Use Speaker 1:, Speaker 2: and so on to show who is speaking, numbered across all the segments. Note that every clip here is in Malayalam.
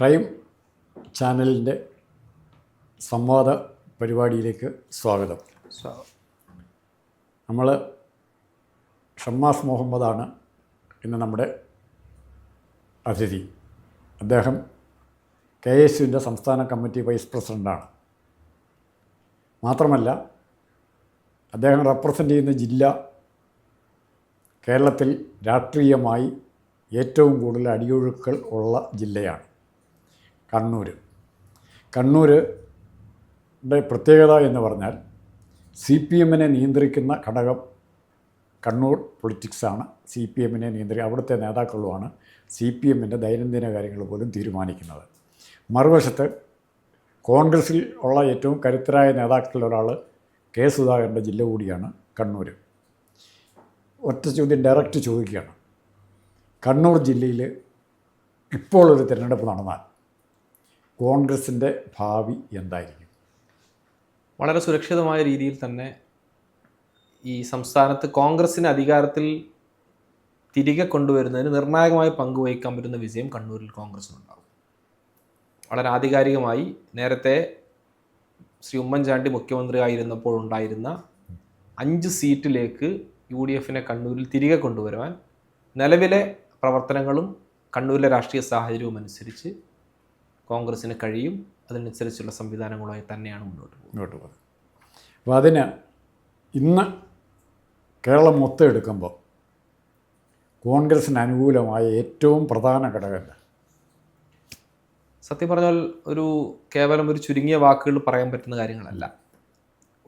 Speaker 1: ക്രൈം ചാനലിന്റെ സംവാദ പരിപാടിയിലേക്ക് സ്വാഗതം. നമ്മൾ ഷമ്മാസ് മുഹമ്മദാണ് ഇന്ന് നമ്മുടെ അതിഥി. അദ്ദേഹം കെ എസ് യുവിന്റെ സംസ്ഥാന കമ്മിറ്റി വൈസ് പ്രസിഡന്റാണ് മാത്രമല്ല അദ്ദേഹം റെപ്രസെന്റ് ചെയ്യുന്ന ജില്ല കേരളത്തിൽ രാഷ്ട്രീയമായി ഏറ്റവും കൂടുതൽ അടിയൊഴുക്കൾ ഉള്ള ജില്ലയാണ്. കണ്ണൂർ. കണ്ണൂർ പ്രത്യേകത എന്ന് പറഞ്ഞാൽ സി പി എമ്മിനെ നിയന്ത്രിക്കുന്ന ഘടകം കണ്ണൂർ പൊളിറ്റിക്സാണ് സി പി എമ്മിനെ നിയന്ത്രിക്കുക. അവിടുത്തെ നേതാക്കളുമാണ് സി പി എമ്മിന്റെ ദൈനംദിന കാര്യങ്ങൾ പോലും തീരുമാനിക്കുന്നത്. മറുവശത്ത് കോൺഗ്രസിൽ ഉള്ള ഏറ്റവും കരുത്തരായ നേതാക്കളിൽ ഒരാൾ കെ സുധാകരന്റെ ജില്ല കൂടിയാണ് കണ്ണൂർ. ഒറ്റ ചോദ്യം ഡയറക്റ്റ് ചോദിക്കുകയാണ്. കണ്ണൂർ ജില്ലയിൽ ഇപ്പോൾ ഒരു തിരഞ്ഞെടുപ്പ് നടന്നാൽ കോൺഗ്രസിന്റെ ഭാവി എന്തായിരിക്കും?
Speaker 2: വളരെ സുരക്ഷിതമായ രീതിയിൽ തന്നെ ഈ സംസ്ഥാനത്ത് കോൺഗ്രസിന് അധികാരത്തിൽ തിരികെ കൊണ്ടുവരുന്നതിന് നിർണായകമായി പങ്കുവഹിക്കാൻ പറ്റുന്ന വിജയം കണ്ണൂരിൽ കോൺഗ്രസിനുണ്ടാകും. വളരെ ആധികാരികമായി നേരത്തെ ശ്രീ ഉമ്മൻചാണ്ടി മുഖ്യമന്ത്രിയായിരുന്നപ്പോൾ ഉണ്ടായിരുന്ന അഞ്ച് സീറ്റിലേക്ക് യു ഡി എഫിനെ കണ്ണൂരിൽ തിരികെ കൊണ്ടുവരുവാൻ നിലവിലെ പ്രവർത്തനങ്ങളും കണ്ണൂരിലെ രാഷ്ട്രീയ സാഹചര്യവും അനുസരിച്ച് കോൺഗ്രസിന് കഴിയും അതിനനുസരിച്ചുള്ള സംവിധാനങ്ങളുമായി തന്നെയാണ് മുന്നോട്ട് പോകുന്നത്.
Speaker 1: മുന്നോട്ട് പോകുന്നത്. അപ്പോൾ അതിന് ഇന്ന് കേരളം മൊത്തം എടുക്കുമ്പോൾ കോൺഗ്രസ്സിന് അനുകൂലമായ ഏറ്റവും പ്രധാന ഘടകം
Speaker 2: സത്യം പറഞ്ഞാൽ ഒരു കേവലം ഒരു ചുരുങ്ങിയ വാക്കുകൾ പറയാൻ പറ്റുന്ന കാര്യങ്ങളല്ല.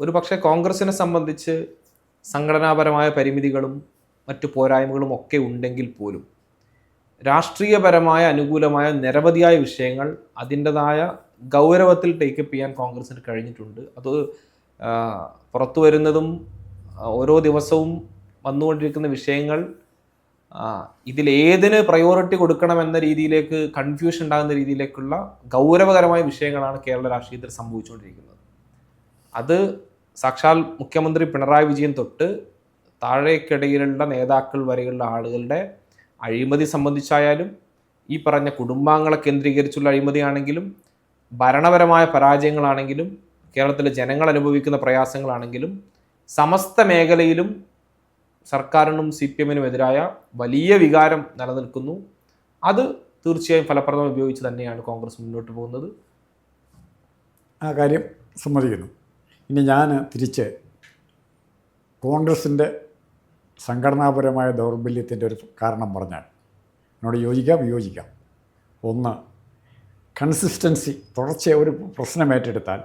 Speaker 2: ഒരു പക്ഷേ കോൺഗ്രസിനെ സംബന്ധിച്ച് സംഘടനാപരമായ പരിമിതികളും മറ്റു പോരായ്മകളും ഒക്കെ ഉണ്ടെങ്കിൽ പോലും രാഷ്ട്രീയപരമായ അനുകൂലമായ നിരവധിയായ വിഷയങ്ങൾ അതിന്റെതായ ഗൗരവത്തിൽ ടേക്കപ്പ് ചെയ്യാൻ കോൺഗ്രസിന് കഴിഞ്ഞിട്ടുണ്ട്. അത് പുറത്തു വരുന്നതും ഓരോ ദിവസവും വന്നുകൊണ്ടിരിക്കുന്ന വിഷയങ്ങൾ ഇതിലേതിന് പ്രയോറിറ്റി കൊടുക്കണമെന്ന രീതിയിലേക്ക് കൺഫ്യൂഷൻ ഉണ്ടാകുന്ന രീതിയിലേക്കുള്ള ഗൗരവകരമായ വിഷയങ്ങളാണ് കേരള രാഷ്ട്രീയത്തിൽ സംഭവിച്ചുകൊണ്ടിരിക്കുന്നത്. അത് സാക്ഷാൽ മുഖ്യമന്ത്രി പിണറായി വിജയൻ തൊട്ട് താഴേക്കിടയിലുള്ള നേതാക്കൾ വരെയുള്ള ആളുകളുടെ അഴിമതി സംബന്ധിച്ചായാലും ഈ പറഞ്ഞ കുടുംബാംഗങ്ങളെ കേന്ദ്രീകരിച്ചുള്ള അഴിമതിയാണെങ്കിലും ഭരണപരമായ പരാജയങ്ങളാണെങ്കിലും കേരളത്തിലെ ജനങ്ങൾ അനുഭവിക്കുന്ന പ്രയാസങ്ങളാണെങ്കിലും സമസ്ത മേഖലയിലും സർക്കാരിനും സി പി എമ്മിനും എതിരായ വലിയ വികാരം നിലനിൽക്കുന്നു. അത് തീർച്ചയായും ഫലപ്രദം ഉപയോഗിച്ച് തന്നെയാണ് കോൺഗ്രസ് മുന്നോട്ട് പോകുന്നത്.
Speaker 1: ആ കാര്യം സമ്മതിക്കുന്നു. ഇനി ഞാൻ തിരിച്ച് കോൺഗ്രസിന്റെ സംഘടനാപരമായ ദൗർബല്യത്തിന്റെ ഒരു കാരണം പറഞ്ഞാൽ എന്നോട് യോജിക്കാം വിയോജിക്കാം. ഒന്ന് കൺസിസ്റ്റൻസി തുടർച്ചയായ ഒരു പ്രശ്നം ഏറ്റെടുത്താൽ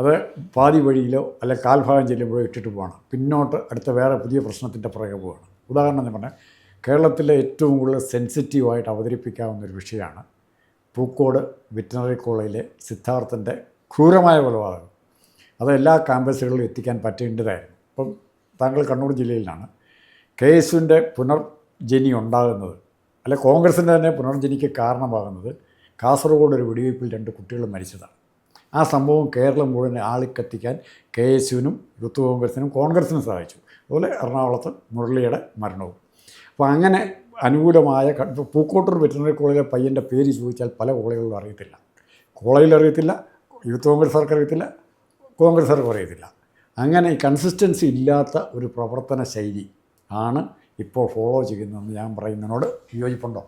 Speaker 1: അത് പാതി വഴിയിലോ അല്ലെ കാൽഭാഗം ചെല്ലുമ്പോഴോ ഇട്ടിട്ട് പോകണം പിന്നോട്ട് അടുത്ത വേറെ പുതിയ പ്രശ്നത്തിന്റെ പുറകെ പോവുകയാണ് ഉദാഹരണം എന്ന് പറഞ്ഞാൽ കേരളത്തിലെ ഏറ്റവും കൂടുതൽ സെൻസിറ്റീവായിട്ട് അവതരിപ്പിക്കാവുന്ന ഒരു വിഷയമാണ് പൂക്കോട് വെറ്റിനറി കോളേജിലെ സിദ്ധാർത്ഥന്റെ ക്രൂരമായ കൊലപാതകം. അത് എല്ലാ ക്യാമ്പസുകളിലും എത്തിക്കാൻ പറ്റേണ്ടതായിരുന്നു. ഇപ്പം താങ്കൾ കണ്ണൂർ ജില്ലയിലാണ്. കെ എസുവിന്റെ പുനർജനി ഉണ്ടാകുന്നത് അല്ലെ കോൺഗ്രസിന്റെ തന്നെ പുനർജനിക്ക് കാരണമാകുന്നത് കാസർഗോഡ് ഒരു വെടിവയ്പ്പിൽ രണ്ട് കുട്ടികൾ മരിച്ചതാണ്. ആ സംഭവം കേരളം മുഴുവൻ ആളിക്കത്തിക്കാൻ കെ എസ് യുവിനും യൂത്ത് കോൺഗ്രസിനും കോൺഗ്രസിനും സഹായിച്ചു. അതുപോലെ എറണാകുളത്ത് മുരളിയുടെ മരണവും. അപ്പോൾ അങ്ങനെ അനുകൂലമായ പൂക്കോട്ടൂർ വെറ്റിനറി കോളേജിലെ പയ്യന്റെ പേര് ചോദിച്ചാൽ പല കോളേജുകളും അറിയത്തില്ല. കോളേജിൽ അറിയത്തില്ല യൂത്ത് കോൺഗ്രസ്സുകാർക്ക് അറിയത്തില്ല കോൺഗ്രസ്സുകാർക്ക് അറിയത്തില്ല. അങ്ങനെ കൺസിസ്റ്റൻസി ഇല്ലാത്ത ഒരു പ്രവർത്തന ശൈലി ആണ് ഇപ്പോൾ ഫോളോ ചെയ്യുന്നതെന്ന് ഞാൻ പറയുന്നതിനോട് യോജിപ്പുണ്ടോ?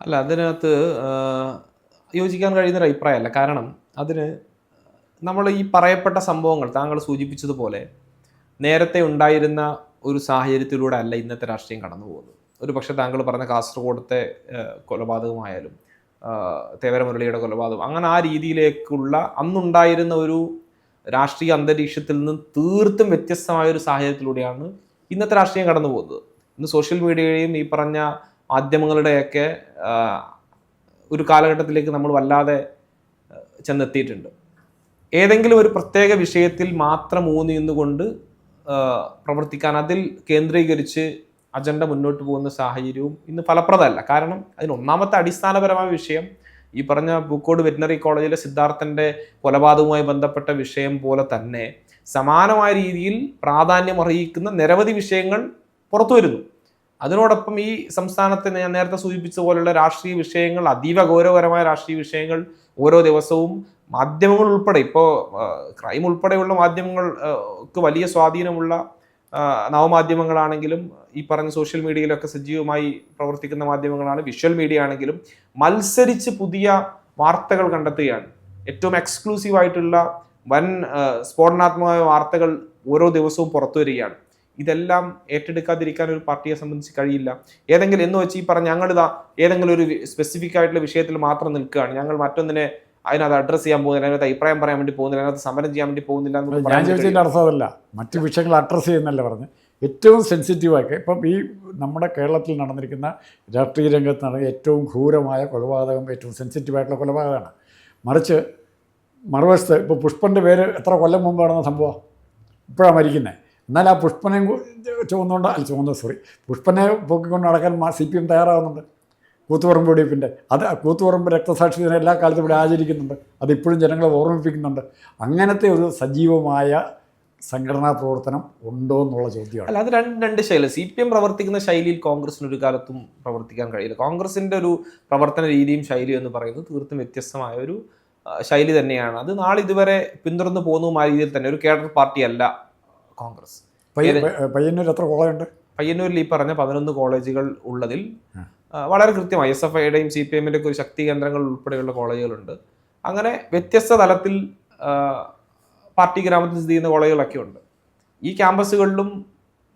Speaker 2: അല്ല അതിനകത്ത് യോജിക്കാൻ കഴിയുന്ന ഒരു അഭിപ്രായമല്ല. കാരണം അതിന് നമ്മൾ ഈ പറയപ്പെട്ട സംഭവങ്ങൾ താങ്കൾ സൂചിപ്പിച്ചതുപോലെ നേരത്തെ ഉണ്ടായിരുന്ന ഒരു സാഹചര്യത്തിലൂടെ അല്ല ഇന്നത്തെ രാഷ്ട്രീയം കടന്നു പോകുന്നത് ഒരു പക്ഷേ താങ്കൾ പറഞ്ഞ കാസർഗോഡത്തെ കൊലപാതകമായാലും ആ, തേവര മുരളിയുടെ കൊലപാതകം അങ്ങനെ ആ രീതിയിലേക്കുള്ള അന്നുണ്ടായിരുന്ന ഒരു രാഷ്ട്രീയ അന്തരീക്ഷത്തിൽ നിന്ന് തീർത്തും വ്യത്യസ്തമായ ഒരു സാഹചര്യത്തിലൂടെയാണ് ഇന്നത്തെ രാഷ്ട്രീയം കടന്നു പോകുന്നത്. ഇന്ന് സോഷ്യൽ മീഡിയയും ഈ പറഞ്ഞ മാധ്യമങ്ങളുടെയൊക്കെ ഒരു കാലഘട്ടത്തിലേക്ക് നമ്മൾ വല്ലാതെ ചെന്നെത്തിയിട്ടുണ്ട്. ഏതെങ്കിലും ഒരു പ്രത്യേക വിഷയത്തിൽ മാത്രം ഊന്നി നിന്നുകൊണ്ട് പ്രവർത്തിക്കാൻ അതിൽ കേന്ദ്രീകരിച്ച് അജണ്ട മുന്നോട്ട് പോകുന്ന സാഹചര്യവും ഇന്ന് ഫലപ്രദമല്ല. കാരണം അതിന് ഒന്നാമത്തെ അടിസ്ഥാനപരമായ വിഷയം ഈ പറഞ്ഞ പൂക്കോട് വെറ്റിനറി കോളേജിലെ സിദ്ധാർത്ഥന്റെ കൊലപാതകവുമായി ബന്ധപ്പെട്ട വിഷയം പോലെ തന്നെ സമാനമായ രീതിയിൽ പ്രാധാന്യം അർഹിക്കുന്ന നിരവധി വിഷയങ്ങൾ പുറത്തു വരുന്നു. അതിനോടൊപ്പം ഈ സംസ്ഥാനത്തെ ഞാൻ നേരത്തെ സൂചിപ്പിച്ച പോലെയുള്ള രാഷ്ട്രീയ വിഷയങ്ങൾ അതീവ ഗൗരവകരമായ രാഷ്ട്രീയ വിഷയങ്ങൾ ഓരോ ദിവസവും മാധ്യമങ്ങൾ ഉൾപ്പെടെ ഇപ്പോൾ ക്രൈം ഉൾപ്പെടെയുള്ള മാധ്യമങ്ങൾക്ക് വലിയ സ്വാധീനമുള്ള നവമാധ്യമങ്ങളാണെങ്കിലും ഈ പറഞ്ഞ സോഷ്യൽ മീഡിയയിലൊക്കെ സജീവമായി പ്രവർത്തിക്കുന്ന മാധ്യമങ്ങളാണ് വിഷ്വൽ മീഡിയ ആണെങ്കിലും മത്സരിച്ച് പുതിയ വാർത്തകൾ കണ്ടെത്തുകയാണ്. ഏറ്റവും എക്സ്ക്ലൂസീവ് ആയിട്ടുള്ള വൻ സ്ഫോടനാത്മകമായ വാർത്തകൾ ഓരോ ദിവസവും പുറത്തു വരികയാണ്. ഇതെല്ലാം ഏറ്റെടുക്കാതിരിക്കാൻ ഒരു പാർട്ടിയെ സംബന്ധിച്ച് കഴിയില്ല. ഏതെങ്കിലും എന്ന് വെച്ച് ഈ പറഞ്ഞ ഞങ്ങളിതാ ഏതെങ്കിലും ഒരു സ്പെസിഫിക് ആയിട്ടുള്ള വിഷയത്തിൽ മാത്രം നിൽക്കുകയാണ്. ഞങ്ങൾ മറ്റൊന്നിനെ അതിനകത്ത് അഡ്രസ്സ് ചെയ്യാൻ പോകുന്നില്ല അതിനകത്ത് അഭിപ്രായം പറയാൻ വേണ്ടി പോകുന്നില്ല അതിനകത്ത് സമരം ചെയ്യാൻ വേണ്ടി പോകുന്നില്ല
Speaker 1: ഞാൻ ചോദിച്ചതിന്റെ അർത്ഥം അതല്ല മറ്റ് വിഷയങ്ങൾ അഡ്രസ്സ് ചെയ്യുന്നല്ല പറഞ്ഞ് ഏറ്റവും സെൻസിറ്റീവാക്കി ഇപ്പം ഈ നമ്മുടെ കേരളത്തിൽ നടന്നിരിക്കുന്ന രാഷ്ട്രീയ രംഗത്ത് നടന്ന ഏറ്റവും ക്രൂരമായ കൊലപാതകം ഏറ്റവും സെൻസിറ്റീവായിട്ടുള്ള കൊലപാതകമാണ്. മറിച്ച് മറുവശത്ത് ഇപ്പോൾ പുഷ്പന്റെ പേര് എത്ര കൊല്ലം മുമ്പ് നടന്ന സംഭവം ഇപ്പോഴാണ് മരിക്കുന്നത്. എന്നാൽ ആ പുഷ്പനെ ചുവന്നുകൊണ്ട് അല്ല ചുവന്ന സോറി പുഷ്പനെ പൊക്കിക്കൊണ്ട് നടക്കാൻ സി പി എം തയ്യാറാകുന്നുണ്ട്. കൂത്തുപറമ്പ് വെടിവെപ്പിന്റെ അത് കൂത്തുപറമ്പ് രക്തസാക്ഷി ദിനം എല്ലാ കാലത്തും ഇവിടെ ആചരിക്കുന്നുണ്ട്. അതിപ്പോഴും ജനങ്ങളെ ഓർമ്മിപ്പിക്കുന്നുണ്ട്. അങ്ങനത്തെ ഒരു സജീവമായ സംഘടനാ പ്രവർത്തനം ഉണ്ടോ എന്നുള്ള ചോദ്യമാണ്.
Speaker 2: അല്ല അത് രണ്ട് രണ്ട് ശൈലി. സി പി എം പ്രവർത്തിക്കുന്ന ശൈലിയിൽ കോൺഗ്രസിന് ഒരു കാലത്തും പ്രവർത്തിക്കാൻ കഴിയില്ല. കോൺഗ്രസിന്റെ ഒരു പ്രവർത്തന രീതിയും ശൈലിയും എന്ന് പറയുന്നത് തീർത്തും വ്യത്യസ്തമായ ഒരു ശൈലി തന്നെയാണ്. അത് നാളെ ഇതുവരെ പിന്തുടർന്ന് പോകുന്നതുമായ രീതിയിൽ തന്നെ. ഒരു കേഡർ പാർട്ടിയല്ല കോൺഗ്രസ്.
Speaker 1: പയ്യന്നൂർ എത്ര കോളേജുണ്ട്?
Speaker 2: പയ്യന്നൂരിൽ ഈ പറഞ്ഞ പതിനൊന്ന് കോളേജുകൾ ഉള്ളതിൽ വളരെ കൃത്യമായി എസ് എഫ് ഐയുടെയും സി പി എമ്മിന്റെ ഒക്കെ ഒരു ശക്തി കേന്ദ്രങ്ങൾ ഉൾപ്പെടെയുള്ള കോളേജുകളുണ്ട്. അങ്ങനെ വ്യത്യസ്ത തലത്തിൽ പാർട്ടി ഗ്രാമത്തിൽ സ്ഥിതി ചെയ്യുന്ന കോളേജുകളൊക്കെ ഉണ്ട്. ഈ ക്യാമ്പസുകളിലും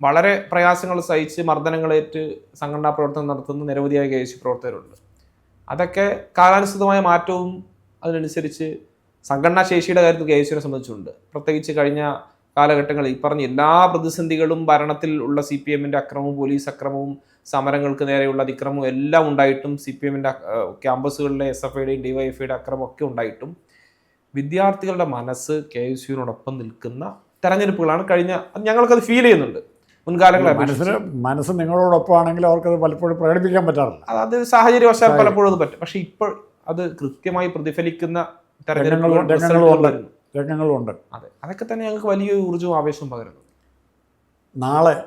Speaker 2: വളരെ പ്രയാസങ്ങൾ സഹിച്ച് മർദ്ദനങ്ങളേറ്റ് സംഘടനാ പ്രവർത്തനം നടത്തുന്ന നിരവധിയായ കെ എസ് പ്രവർത്തകരുണ്ട്. അതൊക്കെ കാലാനുസൃതമായ മാറ്റവും അതിനനുസരിച്ച് സംഘടനാ ശേഷിയുടെ കാര്യത്തിൽ കെ എസ് സംബന്ധിച്ചുണ്ട്. പ്രത്യേകിച്ച് കഴിഞ്ഞ കാലഘട്ടങ്ങളിൽ ഈ പറഞ്ഞ എല്ലാ പ്രതിസന്ധികളും ഭരണത്തിൽ ഉള്ള സി പി എമ്മിന്റെ അക്രമവും പോലീസ് അക്രമവും സമരങ്ങൾക്ക് നേരെയുള്ള അതിക്രമവും എല്ലാം ഉണ്ടായിട്ടും സി പി എമ്മിന്റെ ക്യാമ്പസുകളിലെ എസ് എഫ് ഐയുടെയും ഡിവൈഎഫ്ഐയുടെ അക്രമം ഒക്കെ ഉണ്ടായിട്ടും വിദ്യാർത്ഥികളുടെ മനസ്സ് കെ എസ് യുവിനോടൊപ്പം നിൽക്കുന്ന തെരഞ്ഞെടുപ്പുകളാണ് കഴിഞ്ഞ ഞങ്ങൾക്കത് ഫീൽ ചെയ്യുന്നുണ്ട്. മുൻകാലങ്ങളെ
Speaker 1: മനസ്സിന് മനസ്സ് നിങ്ങളോടൊപ്പമാണെങ്കിൽ അവർക്കത് പലപ്പോഴും പ്രകടിപ്പിക്കാൻ പറ്റാറില്ല.
Speaker 2: അത് സാഹചര്യവശാൽ പലപ്പോഴും അത് പറ്റും. പക്ഷേ ഇപ്പോൾ അത് കൃത്യമായി പ്രതിഫലിക്കുന്ന
Speaker 1: തെരഞ്ഞെടുപ്പുകളുണ്ട്
Speaker 2: അതെ. അതൊക്കെ തന്നെ ഞങ്ങൾക്ക് വലിയ ഊർജവും ആവേശവും പകരുന്നു.
Speaker 1: നാളെ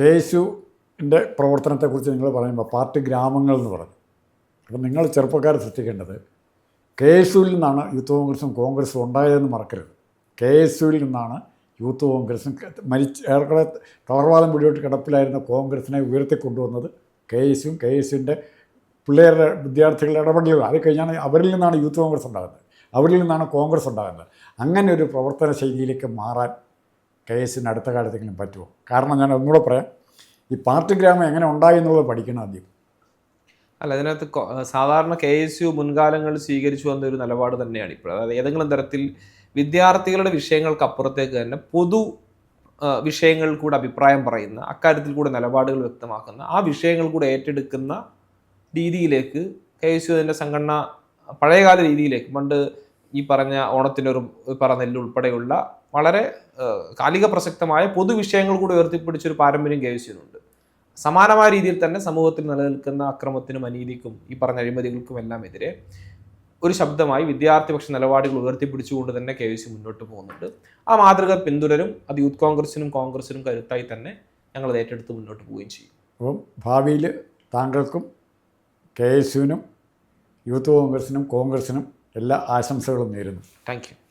Speaker 1: കെ എസ് യുവിന്റെ പ്രവർത്തനത്തെക്കുറിച്ച് നിങ്ങൾ പറയുമ്പോൾ പാർട്ടി ഗ്രാമങ്ങൾ എന്ന് പറഞ്ഞു. അപ്പം നിങ്ങൾ ചെറുപ്പക്കാർ ശ്രദ്ധിക്കേണ്ടത് കെ എസ് യുവിൽ നിന്നാണ് യൂത്ത് കോൺഗ്രസും കോൺഗ്രസും ഉണ്ടായതെന്ന് മറക്കരുത്. കെ എസ് യുവിൽ നിന്നാണ് യൂത്ത് കോൺഗ്രസും മരിച്ച് ഏറെക്കുറെ തളർവാദം പിടിയോട്ട് കിടപ്പിലായിരുന്ന കോൺഗ്രസിനെ ഉയർത്തിക്കൊണ്ടുവന്നത് കെ എസ് യും കെ എസ് യുവിന്റെ പിള്ളേരുടെ വിദ്യാർത്ഥികളുടെ ഇടപെടലുകൾ. അത് അവരിൽ നിന്നാണ് യൂത്ത് കോൺഗ്രസ് ഉണ്ടാകുന്നത്. അവരിൽ നിന്നാണ് കോൺഗ്രസ് ഉണ്ടാകുന്നത്. അങ്ങനെ ഒരു പ്രവർത്തന ശൈലിയിലേക്ക് മാറാൻ കെ എസിന് അടുത്ത കാലത്തെങ്കിലും പറ്റുമോ? കാരണം ഞാൻ ഒന്നുകൂടെ പറയാം. ഈ പാർട്ടി ഗ്രാമം എങ്ങനെ ഉണ്ടായി എന്നുള്ളത് പഠിക്കണം ആദ്യം.
Speaker 2: അല്ല അതിനകത്ത് സാധാരണ കെ എസ് യു മുൻകാലങ്ങളിൽ സ്വീകരിച്ചു വന്ന ഒരു നിലപാട് തന്നെയാണ് ഇപ്പോൾ അതായത് ഏതെങ്കിലും തരത്തിൽ വിദ്യാർത്ഥികളുടെ വിഷയങ്ങൾക്ക് അപ്പുറത്തേക്ക് തന്നെ പൊതു വിഷയങ്ങളിൽ കൂടെ അഭിപ്രായം പറയുന്ന അക്കാര്യത്തിൽ കൂടെ നിലപാടുകൾ വ്യക്തമാക്കുന്ന ആ വിഷയങ്ങൾ കൂടെ ഏറ്റെടുക്കുന്ന രീതിയിലേക്ക് കെ എസ് യു അതിന്റെ സംഘടന പഴയകാല രീതിയിലേക്ക് പണ്ട് ഈ പറഞ്ഞ ഓണത്തിനൊരു ഒരു പറനെല്ല് ഉൾപ്പെടെയുള്ള വളരെ കാലിക പ്രസക്തമായ പൊതുവിഷയങ്ങൾ കൂടി ഉയർത്തിപ്പിടിച്ചൊരു പാരമ്പര്യം കെ എസ് യുവിനുണ്ട് സമാനമായ രീതിയിൽ തന്നെ സമൂഹത്തിൽ നിലനിൽക്കുന്ന അക്രമത്തിനും അനീതിക്കും ഈ പറഞ്ഞ അഴിമതികൾക്കും എല്ലാം എതിരെ ഒരു ശബ്ദമായി വിദ്യാർത്ഥിപക്ഷ നിലപാടുകൾ ഉയർത്തിപ്പിടിച്ചുകൊണ്ട് തന്നെ കെ എസ് മുന്നോട്ട് പോകുന്നുണ്ട്. ആ മാതൃക പിന്തുടരും അത് യൂത്ത് കോൺഗ്രസിനും കോൺഗ്രസിനും കരുത്തായി തന്നെ ഞങ്ങൾ ഏറ്റെടുത്ത് മുന്നോട്ട് പോവുകയും ചെയ്യും.
Speaker 1: അപ്പം ഭാവിയിൽ താങ്കൾക്കും കെ എസ് യുവിനും യൂത്ത് കോൺഗ്രസിനും കോൺഗ്രസിനും എല്ലാ ആശംസകളും നേരുന്നു.
Speaker 2: താങ്ക്